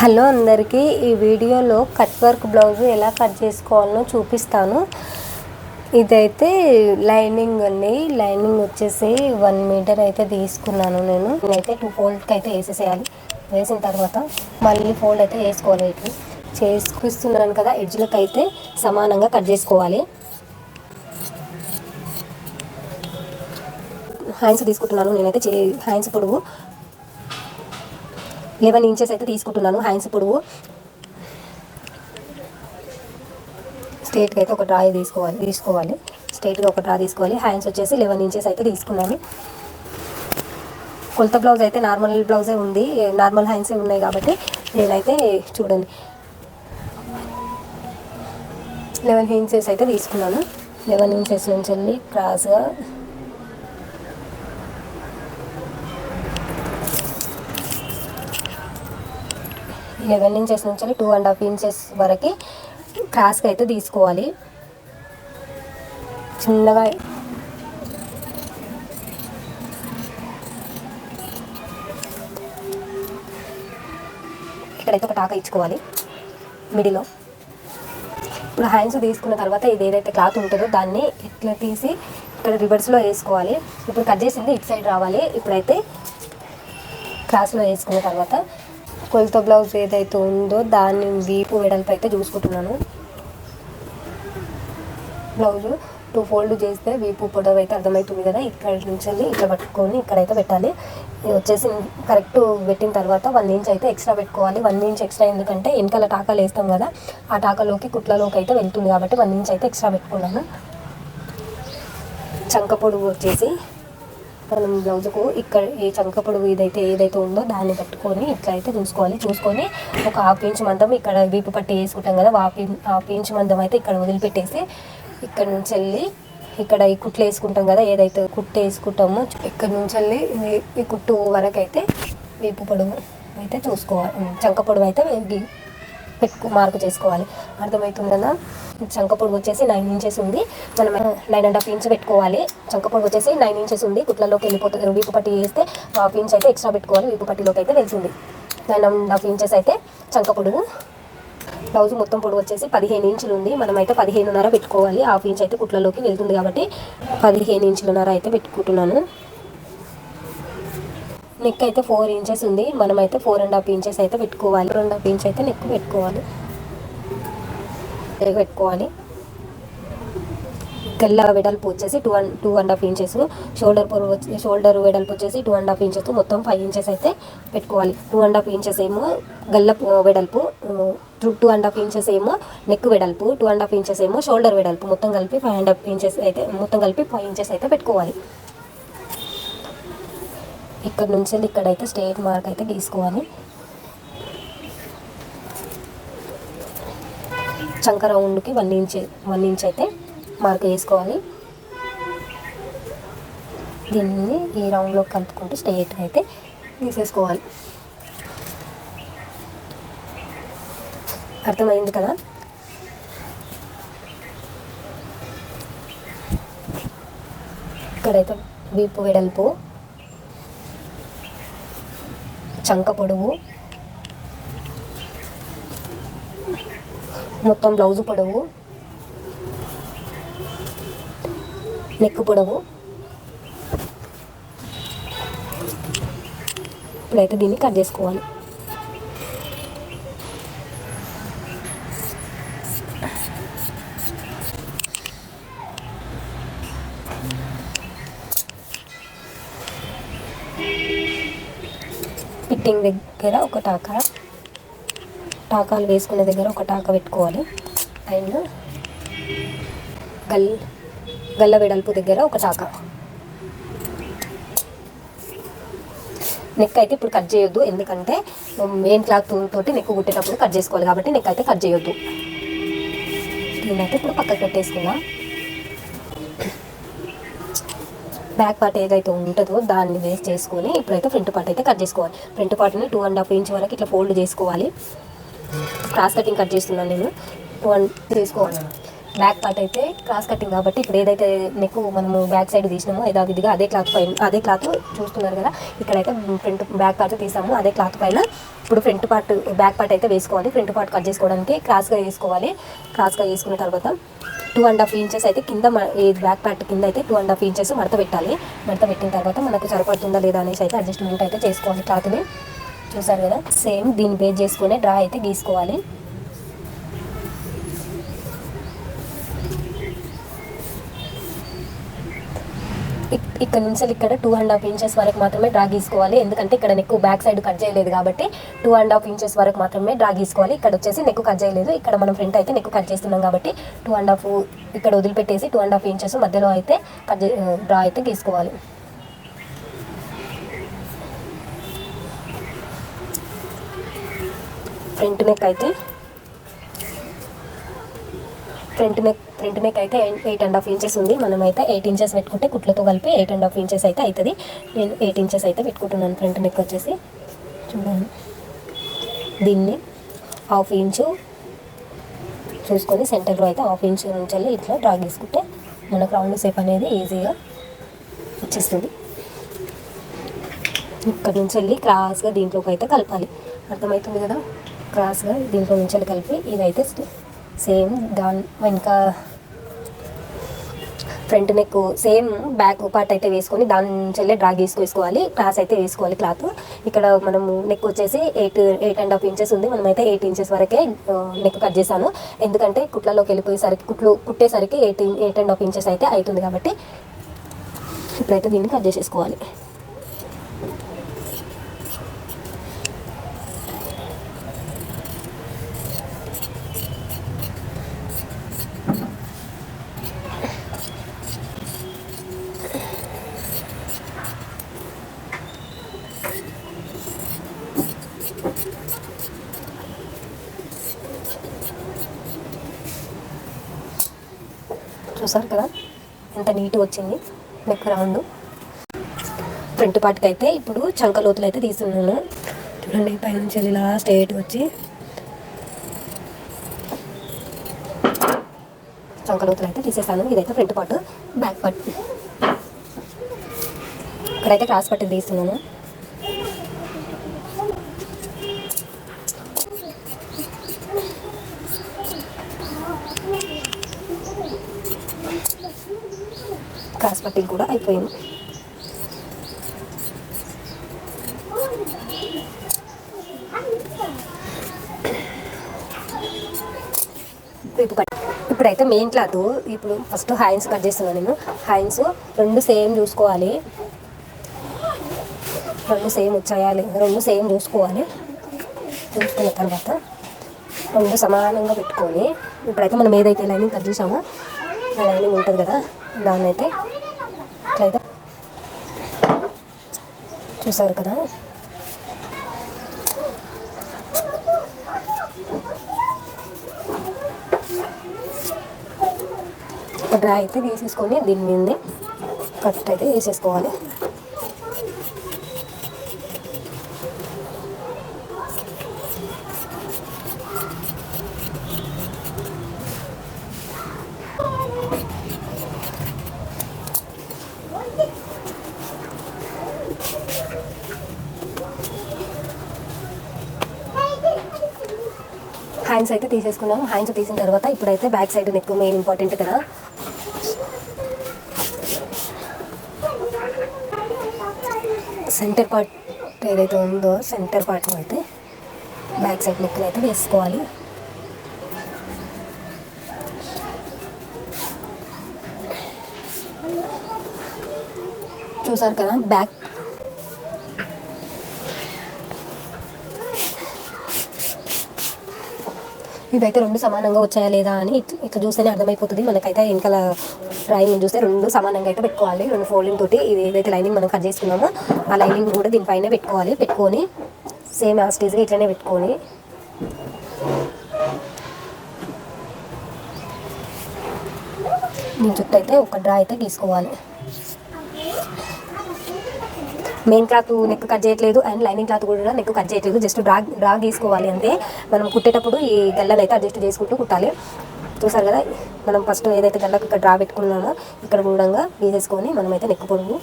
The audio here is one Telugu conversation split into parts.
హలో అందరికీ ఈ వీడియోలో కట్ వర్క్ బ్లౌజ్ ఎలా కట్ చేసుకోవాలో చూపిస్తాను. ఇదైతే లైనింగ్ అండి. లైనింగ్ వచ్చేసి వన్ మీటర్ అయితే తీసుకున్నాను నేను. నేనైతే టూ ఫోల్డ్కి అయితే వేసేసేయాలి. వేసిన తర్వాత మళ్ళీ ఫోల్డ్ అయితే వేసుకోవాలి ఇట్లు చేసుకుస్తున్నాను కదా ఎడ్జ్లకు అయితే సమానంగా కట్ చేసుకోవాలి. హ్యాండ్స్ తీసుకుంటున్నాను. నేనైతే చే హ్యాండ్స్ పొడుగు లెవెన్ ఇంచెస్ అయితే తీసుకుంటున్నాను హ్యాండ్స్ పొడవు. స్ట్రేట్గా అయితే ఒక డ్రా తీసుకోవాలి తీసుకోవాలి. స్ట్రేట్గా ఒక డ్రా తీసుకోవాలి. హ్యాండ్స్ వచ్చేసి లెవెన్ ఇంచెస్ అయితే తీసుకున్నాను. కొలత బ్లౌజ్ అయితే నార్మల్ బ్లౌజే ఉంది నార్మల్ హ్యాండ్సే ఉన్నాయి కాబట్టి నేనైతే చూడండి. లెవెన్ ఇంచెస్ అయితే తీసుకున్నాను. లెవెన్ ఇంచెస్ నుంచి వెళ్ళి క్రాస్గా. లెవెన్ ఇంచెస్ నుంచి టూ అండ్ హాఫ్ ఇంచెస్ వరకు క్రాస్గా అయితే తీసుకోవాలి. చిన్నగా ఇక్కడైతే ఒక టాక ఇచ్చుకోవాలి. మిడిలో. ఇప్పుడు హ్యాండ్స్ తీసుకున్న తర్వాత ఇది ఏదైతే క్లాత్ ఉంటుందో దాన్ని ఇట్లా తీసి ఇక్కడ రివర్స్లో వేసుకోవాలి. ఇప్పుడు కట్ చేసింది ఇటు సైడ్ రావాలి. ఇప్పుడైతే క్రాస్లో వేసుకున్న తర్వాత కొలత బ్లౌజ్ ఏదైతే ఉందో దాన్ని వీపు వెడల్పు అయితే చూసుకుంటున్నాను. బ్లౌజ్ టూ ఫోల్డ్ చేస్తే వీపు పొడవు అయితే అర్థమవుతుంది కదా. ఇక్కడ నుంచి వెళ్ళి ఇట్లా పట్టుకొని ఇక్కడైతే పెట్టాలి. వచ్చేసి కరెక్ట్ పెట్టిన తర్వాత వన్ ఇంచ్ అయితే ఎక్స్ట్రా పెట్టుకోవాలి. వన్ ఇంచ్ ఎక్స్ట్రా ఎందుకంటే వెనకాల టాకాలు వేస్తాం కదా. ఆ టాకాలోకి కుట్లలోకి అయితే వెళ్తుంది కాబట్టి వన్ ఇంచ్ అయితే ఎక్స్ట్రా పెట్టుకున్నాను. చంక పొడుగు వచ్చేసి మనం బ్లౌజ్కు ఇక్కడ ఈ చంక పొడవు ఇదైతే ఏదైతే ఉందో దాన్ని పట్టుకొని ఇట్లా అయితే చూసుకోవాలి చూసుకొని ఒక హాఫ్ ఇంచ్ మందం ఇక్కడ వీపు పట్టి వేసుకుంటాం కదా హాఫ్ హాఫ్ ఇంచ్ మందం అయితే ఇక్కడ వదిలిపెట్టేసి ఇక్కడ నుంచి వెళ్ళి ఇక్కడ ఈ కుట్లు వేసుకుంటాం కదా ఏదైతే కుట్టు వేసుకుంటామో ఇక్కడ నుంచి వెళ్ళి ఈ- కుట్టు వరకు అయితే వీపు పొడవు అయితే చూసుకోవాలి చంక పొడవు అయితే గి- పెట్టుకు మార్కు చేసుకోవాలి. అర్థమవుతుందన్నా చంకపొడి వచ్చేసి నైన్ ఇంచెస్ ఉంది. మనం నైన్ అండ్ హాఫ్ ఇంచ్ పెట్టుకోవాలి. చంకపొడి వచ్చేసి నైన్ ఇంచెస్ ఉంది. కుట్లలోకి వెళ్ళిపోతుంది. వీపు పట్టి వేస్తే హాఫ్ ఇంచ్ అయితే ఎక్స్ట్రా పెట్టుకోవాలి. వీపు పట్టిలోకి అయితే వెళ్తుంది. నైన్ అండ్ హాఫ్ ఇంచెస్ అయితే చంకపొడుగు బ్లౌజ్ మొత్తం పొడవు వచ్చేసి పదిహేను ఇంచులు ఉంది. మనం అయితే పదిహేనున్నర పెట్టుకోవాలి. హాఫ్ ఇంచ్ అయితే కుట్లలోకి వెళ్తుంది కాబట్టి పదిహేను ఇంచులన్నర అయితే పెట్టుకుంటున్నాను. నెక్ అయితే ఫోర్ ఇంచెస్ ఉంది. మనం అయితే ఫోర్ అండ్ హాఫ్ ఇంచెస్ అయితే పెట్టుకోవాలి. ఫోర్ అండ్ హాఫ్ ఇంచ్ అయితే నెక్ పెట్టుకోవాలి. నెక్ పెట్టుకోవాలి. గల్ల వెడల్పు వచ్చేసి two and two and half inches shoulder పొరు వచ్చి షోల్డర్ వెడల్పు వచ్చేసి టూ అండ్ హాఫ్ ఇంచెస్ మొత్తం ఫైవ్ ఇంచెస్ అయితే పెట్టుకోవాలి. టూ అండ్ హాఫ్ ఇంచెస్ ఏమో గల్ల వెడల్పు two two and half inches ఏమో నెక్ వెడల్పు టూ అండ్ హాఫ్ ఇంచెస్ ఏమో షోల్డర్ వెడల్పు. మొత్తం కలిపి ఫైవ్ అండ్ హాఫ్ ఇంచెస్ అయితే మొత్తం కలిపి ఫైవ్ ఇంచెస్ అయితే పెట్టుకోవాలి. ఇక్కడ నుంచి వెళ్ళి ఇక్కడైతే స్ట్రేట్ మార్క్ అయితే గీసుకోవాలి. చంక రౌండ్కి వన్ ఇంచ్ వన్ ఇంచ్ అయితే మార్క్ వేసుకోవాలి. దీన్ని ఈ రౌండ్లో కలుపుకుంటూ స్ట్రేట్గా అయితే తీసేసుకోవాలి అర్థమైంది కదా? ఇక్కడైతే వీపు వెడల్పు చంక పొడవు మొత్తం బ్లౌజ్ పొడవు. నెక్ పొడవు. ఇప్పుడైతే దీన్ని కట్ చేసుకోవాలి. ఫిట్టింగ్ దగ్గర ఒక టాకా. టాకాలు వేసుకునే దగ్గర ఒక టాకా పెట్టుకోవాలి. అండ్ గల్ గల్ల వెడల్పు దగ్గర ఒక టాకా. నెక్ అయితే ఇప్పుడు కట్ చేయొద్దు. ఎందుకంటే మెయిన్ క్లాత్ తోటి నెక్ కుట్టేటప్పుడు కట్ చేసుకోవాలి కాబట్టి నెక్ అయితే కట్ చేయొద్దు. దీన్నైతే ఇప్పుడు పక్కకు పెట్టేసుకుందాం. బ్యాక్ పార్ట్ ఏదైతే ఉంటుందో దాన్ని వేస్ట్ చేసుకొని ఇప్పుడైతే ఫ్రంట్ పార్ట్ అయితే కట్ చేసుకోవాలి. ఫ్రంట్ పార్ట్ని టూ అండ్ హాఫ్ ఇంచ్ వరకు ఇట్లా ఫోల్డ్ చేసుకోవాలి. క్రాస్ కటింగ్ కట్ చేస్తున్నాను నేను. టూ అండ్ చేసుకోవాలి. బ్యాక్ పార్ట్ అయితే క్రాస్ కటింగ్ కాబట్టి ఇప్పుడు ఏదైతే నెక్ మనము బ్యాక్ సైడ్ తీసినామో యథావిధిగా అదే క్లాత్ పైన అదే క్లాత్ చూస్తున్నారు కదా. ఇక్కడైతే ఫ్రంట్ బ్యాక్ పార్ట్ తీసాము అదే క్లాత్ పైన. ఇప్పుడు ఫ్రంట్ పార్ట్ బ్యాక్ పార్ట్ అయితే వేసుకోవాలి. ఫ్రంట్ పార్ట్ కట్ చేసుకోవడానికి క్రాస్గా వేసుకోవాలి. క్రాస్గా వేసుకున్న తర్వాత టూ అండ్ హాఫ్ ఇంచెస్ అయితే కింద ఈ బ్యాక్ పార్ట్ కింద అయితే టూ అండ్ హాఫ్ ఇంచెస్ మడత పెట్టాలి. మడత పెట్టిన తర్వాత మనకు సరిపడుతుందా లేదా అనేసి అయితే అడ్జస్ట్మెంట్ అయితే చేసుకోవాలి. క్లాత్ని చూసారు కదా? సేమ్ దీన్ని బేస్ చేసుకునే డ్రా అయితే గీసుకోవాలి. ఇక్కడ నుంచి ఇక్కడ టూ అండ్ హాఫ్ ఇంచెస్ వరకు మాత్రమే డ్రా గీసుకోవాలి ఎందుకంటే ఇక్కడ నెక్ బ్యాక్ సైడ్ కట్ చేయలేదు కాబట్టి టూ అండ్ హాఫ్ ఇంచెస్ వరకు మాత్రమే డ్రా గీసుకోవాలి ఇక్కడ వచ్చేసి నెక్ కట్ చేయలేదు. ఇక్కడ మనం ఫ్రంట్ అయితే నెక్ కట్ చేస్తున్నాం కాబట్టి టూ అండ్ హాఫ్ ఇక్కడ వదిలిపెట్టేసి టూ అండ్ హాఫ్ ఇంచెస్ మధ్యలో అయితే కట్ డ్రా అయితే గీసుకోవాలి ఫ్రంట్ నెక్ అయితే ఫ్రంట్ నెక్ ఫ్రంట్ నెక్ అయితే ఎయిట్ అండ్ హాఫ్ ఇంచెస్ ఉంది. మనమైతే ఎయిట్ ఇంచెస్ పెట్టుకుంటే కుట్లతో కలిపి ఎయిట్ అండ్ హాఫ్ ఇంచెస్ అయితే అవుతుంది నేను ఎయిట్ ఇంచెస్ అయితే పెట్టుకుంటున్నాను ఫ్రంట్ నెక్ వచ్చేసి. చూడండి. దీన్ని హాఫ్ ఇంచు చూసుకొని సెంటర్లో అయితే హాఫ్ ఇంచ్ నుంచి వెళ్ళి ఇట్లా డ్రా తీసుకుంటే మనకు రౌండ్ షేప్ అనేది ఈజీగా వచ్చేస్తుంది. ఇక్కడ నుంచి వెళ్ళి క్రాస్గా దీంట్లోకి అయితే కలపాలి. అర్థమవుతుంది కదా? క్రాస్గా దీంట్లో నుంచి వెళ్ళి కలిపి ఇదైతే సేమ్ దాని వెనక front neck same back part అయితే వేసుకొని దాని నుంచి డ్రాగ్ వేసుకోవాలి క్లాస్ అయితే వేసుకోవాలి క్లాత్. ఇక్కడ మనము నెక్ వచ్చేసి eight eight and half inches ఉంది. మనమైతే ఎయిట్ ఇంచెస్ వరకే నెక్ కట్ చేశాను. ఎందుకంటే కుట్లలోకి వెళ్ళిపోయేసరికి కుట్లు కుట్టేసరికి eight eight and half inches అయితే అవుతుంది కాబట్టి ఇప్పుడైతే దీన్ని కట్ చేసేసుకోవాలి. చూసారు కదా? ఎంత నీట్గా వచ్చింది. Neck round. ఫ్రంట్ పార్ట్కి అయితే ఇప్పుడు చంక లోతులు అయితే తీసుకున్నాను చూడండి పైనుంచి వెళ్ళి ఇలా స్ట్రైట్ వచ్చి చంక లోతులు అయితే తీసేసాను. ఇదైతే ఫ్రంట్ పార్ట్ బ్యాక్ పార్ట్. ఇక్కడైతే క్రాస్ పట్టి తీస్తున్నాను. క్రాస్ పట్టింగ్ కూడా అయిపోయింది. ఇప్పుడు ఇప్పుడైతే మెయిన్ క్లాత్ ఇప్పుడు ఫస్ట్ హ్యాండ్స్ కట్ చేస్తున్నాను నేను. హ్యాండ్స్ రెండు సేమ్ చూసుకోవాలి. రెండు సేమ్ వచ్చేయాలి రెండు సేమ్ చూసుకోవాలి. చూసుకున్న తర్వాత రెండు సమానంగా పెట్టుకొని ఇప్పుడైతే మనం ఏదైతే లైనింగ్ కట్ చేసామో ఆ లైనింగ్ ఉంటుంది కదా దాన్ని అయితే ఇట్లయితే చూసారు కదా? డ్రై అయితే తీసేసుకొని దీని మీద కట్ అయితే వేసేసుకోవాలి. హ్యాండ్స్ అయితే తీసేసుకున్నాం హ్యాండ్స్ తీసిన తర్వాత ఇప్పుడైతే back side neck main important కదా. సెంటర్ పార్ట్ ఏదైతే ఉందో సెంటర్ పార్ట్ అయితే బ్యాక్ సైడ్ నెక్ అయితే వేసుకోవాలి. చూసారు కదా బ్యాక్ ఇవైతే రెండు సమానంగా వచ్చాయా లేదా అని ఇక్కడ ఇట్లా చూస్తేనే అర్థమైపోతుంది. మనకైతే వెనకాల డ్రాయింగ్ చూస్తే రెండు సమానంగా అయితే పెట్టుకోవాలి. రెండు ఫోల్డింగ్ తోటి ఇది ఏదైతే లైనింగ్ మనం కట్ చేసుకున్నామో ఆ లైనింగ్ కూడా దీనిపైన పెట్టుకోవాలి. పెట్టుకొని సేమ్ ఆ స్టేజ్గా ఇట్లనే పెట్టుకొని. దీని చుట్టూ అయితే ఒక డ్రా అయితే తీసుకోవాలి మెయిన్ క్లాత్ నెక్ కట్ చేయట్లేదు అండ్ లైనింగ్ క్లాత్ కూడా నెక్ కట్ చేయట్లేదు. జస్ట్ డ్రా డ్రా గీసుకోవాలి అంతే. మనం కుట్టేటప్పుడు ఈ గల్లని అయితే అడ్జస్ట్ చేసుకుంటూ కుట్టాలి. చూసారు కదా మనం ఫస్ట్ ఏదైతే గల్లకు ఇక్కడ డ్రా పెట్టుకున్నామో ఇక్కడ కూడా వేసేసుకొని మనమైతే నెక్కు పొడుగు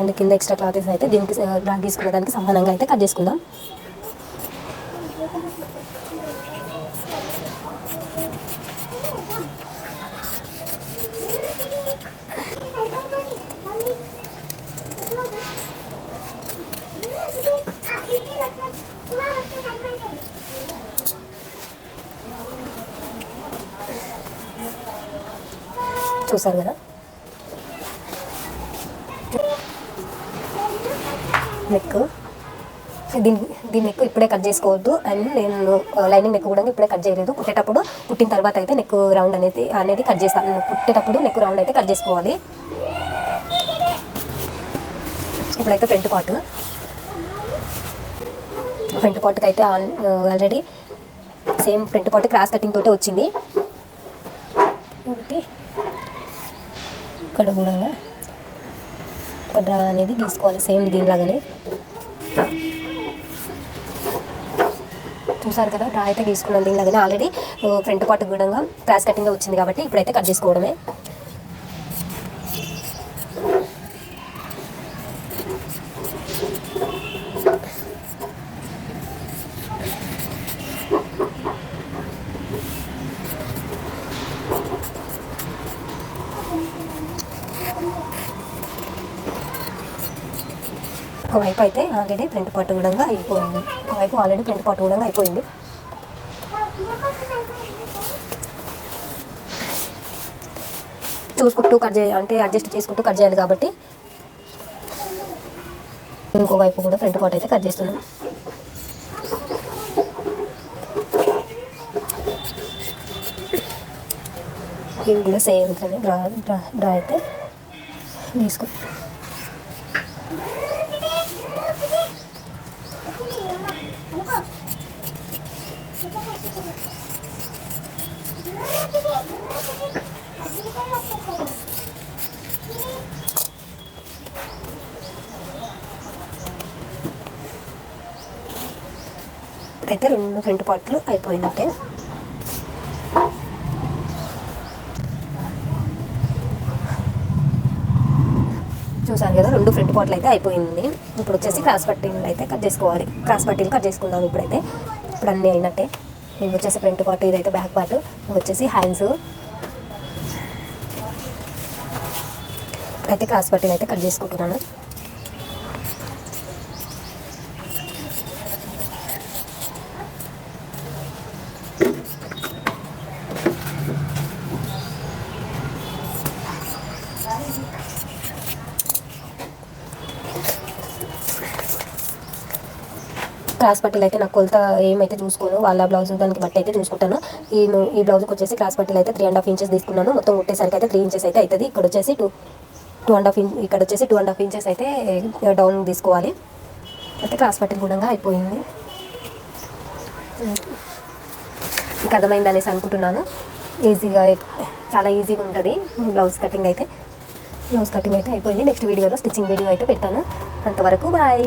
అండ్ కింద ఎక్స్ట్రా క్లాత్స్ అయితే దీనికి డ్రా తీసుకునే దానికి సమానంగా అయితే కట్ చేసుకుందాం. చూసారు కదా? నెక్. దీని దీని నెక్ ఇప్పుడే కట్ చేసుకోవద్దు. అండ్ నేను లైనింగ్ నెక్ కూడా ఇప్పుడే కట్ చేయలేదు. కుట్టేటప్పుడు కుట్టిన తర్వాత అయితే నెక్ రౌండ్ అనేది అనేది కట్ చేస్తాను కుట్టేటప్పుడు నెక్ రౌండ్ అయితే కట్ చేసుకోవాలి. ఇప్పుడైతే ఫ్రంట్ పార్ట్. ఫ్రంట్ పార్ట్కి అయితే already same front part cross cutting తోటే వచ్చింది. ఒకటి ఇక్కడ కూడా ఒక డ్రా అనేది గీసుకోవాలి సేమ్ దీనిలాగానే చూసారు కదా డ్రా అయితే గీసుకున్నాను దీనిలాగానే ఆల్రెడీ ఫ్రంట్ పార్ట్ కూడా క్రాస్ కటింగ్ వచ్చింది కాబట్టి ఇప్పుడైతే కట్ చేసుకోవడమే. ఒకవైపు అయితే ఆల్రెడీ ఫ్రంట్ పార్ట్ కూడా అయిపోయింది. ఒకవైపు ఆల్రెడీ ప్రింట్ పార్ట్ కూడా అయిపోయింది. చూసుకుంటూ కట్ చేయాలి అంటే అడ్జస్ట్ చేసుకుంటూ కట్ చేయాలి కాబట్టి ఇంకో వైపు కూడా ఫ్రంట్ పార్ట్ అయితే కట్ చేస్తున్నాం ఇవి కూడా సేమ్ డ్రా డ్రా డ్రా అయితే తీసుకో. అయితే రెండు ఫ్రంట్ పార్ట్లు అయిపోయినట్టే చూసారు కదా రెండు ఫ్రంట్ పార్ట్లు అయితే అయిపోయింది. ఇప్పుడు వచ్చేసి క్రాస్ పట్టీలు అయితే కట్ చేసుకోవాలి. క్రాస్ పట్టీలు కట్ చేసుకుందాం ఇప్పుడైతే. ఇప్పుడు అన్నీ అయినట్టే. మేము వచ్చేసి ఫ్రంట్ పార్ట్ ఇదైతే బ్యాక్ పార్ట్. వచ్చేసి హ్యాండ్స్. అయితే క్రాస్ పట్టీలు అయితే కట్ చేసుకుంటున్నాను. క్రాస్ పట్టీలు అయితే నాకు కొలత ఏమైతే చూసుకోను వాళ్ళ బ్లౌజ్ దానికి బట్టి అయితే చూసుకుంటాను. ఈ ఈ బ్లౌజ్కి వచ్చేసి క్రాస్ పట్టీలు అయితే త్రీ అండ్ హాఫ్ ఇంచెస్ తీసుకున్నాను. మొత్తం కుట్టేసరికి అయితే త్రీ ఇంచెస్ అయితే అవుతుంది ఇక్కడ వచ్చేసి two two and half inch ఇక్కడ వచ్చేసి టూ అండ్ హాఫ్ ఇంచెస్ అయితే డౌన్ తీసుకోవాలి. అయితే క్రాస్ పట్టీలు కూడా అయిపోయింది. మీకు అర్థమైంది అనేసి అనుకుంటున్నాను. ఈజీగా చాలా ఈజీగా ఉంటుంది బ్లౌజ్ కటింగ్ అయితే. బ్లౌజ్ కటింగ్ అయితే అయిపోయింది. నెక్స్ట్ వీడియోలో స్టిచ్చింగ్ వీడియో అయితే పెట్టాను అంతవరకు బాయ్